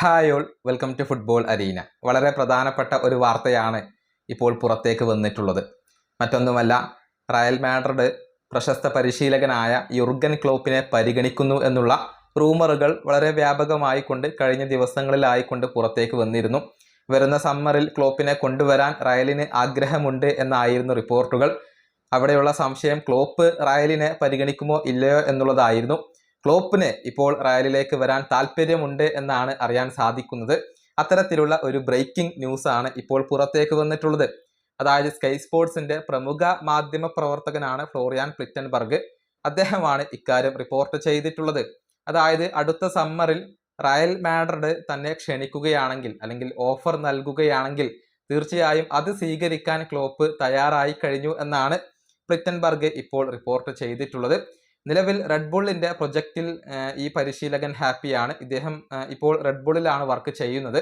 Hi all welcome to football arena വളരെ പ്രധാനപ്പെട്ട ഒരു വാർത്തയാണ് ഇപ്പോൾ പുറത്തേക്ക് വന്നിട്ടുള്ളത്. മറ്റൊന്നുമല്ല റയൽ മാഡ്രിഡ് പ്രശസ്ത പരിശീലകനായ യുർഗൻ ക്ലോപ്പിനെ പരിഗണിക്കുന്നു എന്നുള്ള റൂമറുകൾ വളരെ വ്യാപകമായി കൊണ്ട് കഴിഞ്ഞ ദിവസങ്ങളിലായിക്കൊണ്ട് പുറത്തേക്ക് വന്നിരുന്നു. വരുന്ന സമ്മറിൽ ക്ലോപ്പിനെ കൊണ്ടുവരാൻ റയലിന് ആഗ്രഹമുണ്ട് എന്നായിരുന്നു റിപ്പോർട്ടുകൾ. അവിടെയുള്ള സംശയം ക്ലോപ്പ് റയലിനെ പരിഗണിക്കുമോ ഇല്ലയോ എന്നുള്ളതായിരുന്നു. ക്ലോപ്പിന് ഇപ്പോൾ റയലിലേക്ക് വരാൻ താല്പര്യമുണ്ട് എന്നാണ് അറിയാൻ സാധിക്കുന്നത്. അത്തരത്തിലുള്ള ഒരു ബ്രേക്കിംഗ് ന്യൂസ് ആണ് ഇപ്പോൾ പുറത്തേക്ക് വന്നിട്ടുള്ളത്. അതായത് സ്കൈ സ്പോർട്സിന്റെ പ്രമുഖ മാധ്യമ പ്രവർത്തകനാണ് ഫ്ലോറിയാൻ പ്ലിറ്റൻബർഗ്. അദ്ദേഹമാണ് ഇക്കാര്യം റിപ്പോർട്ട് ചെയ്തിട്ടുള്ളത്. അതായത് അടുത്ത സമ്മറിൽ റയൽ മാഡ്രിഡ് തന്നെ ക്ഷണിക്കുകയാണെങ്കിൽ അല്ലെങ്കിൽ ഓഫർ നൽകുകയാണെങ്കിൽ തീർച്ചയായും അത് സ്വീകരിക്കാൻ ക്ലോപ്പ് തയ്യാറായി കഴിഞ്ഞു എന്നാണ് പ്ലിറ്റൻബർഗ് ഇപ്പോൾ റിപ്പോർട്ട് ചെയ്തിട്ടുള്ളത്. നിലവിൽ റെഡ് പ്രൊജക്റ്റിൽ ഈ പരിശീലകൻ ഹാപ്പിയാണ് ഇദ്ദേഹം ഇപ്പോൾ റെഡ് വർക്ക് ചെയ്യുന്നത്.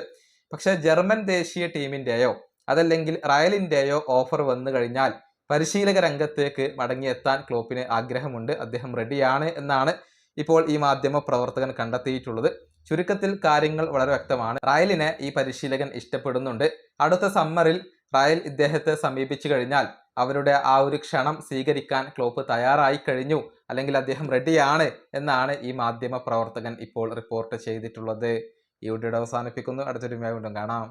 പക്ഷെ ജർമ്മൻ ദേശീയ ടീമിന്റെയോ അതല്ലെങ്കിൽ റയലിന്റെയോ ഓഫർ വന്നു കഴിഞ്ഞാൽ പരിശീലക രംഗത്തേക്ക് മടങ്ങിയെത്താൻ ക്ലോപ്പിന് ആഗ്രഹമുണ്ട്. അദ്ദേഹം റെഡിയാണ് എന്നാണ് ഇപ്പോൾ ഈ മാധ്യമ പ്രവർത്തകൻ കണ്ടെത്തിയിട്ടുള്ളത്. ചുരുക്കത്തിൽ കാര്യങ്ങൾ വളരെ വ്യക്തമാണ്. റയലിനെ ഈ പരിശീലകൻ ഇഷ്ടപ്പെടുന്നുണ്ട്. അടുത്ത സമ്മറിൽ റയൽ ഇദ്ദേഹത്തെ സമീപിച്ചു കഴിഞ്ഞാൽ അവരുടെ ആ ഒരു ക്ഷണം സ്വീകരിക്കാൻ ക്ലോപ്പ് തയ്യാറായി കഴിഞ്ഞു. അല്ലെങ്കിൽ അദ്ദേഹം റെഡിയാണ് എന്നാണ് ഈ മാധ്യമ പ്രവർത്തകൻ ഇപ്പോൾ റിപ്പോർട്ട് ചെയ്തിട്ടുള്ളത്. ഈ വീഡിയോ അവസാനിപ്പിക്കുന്നു. അടുത്തൊരു വീണ്ടും കാണാം.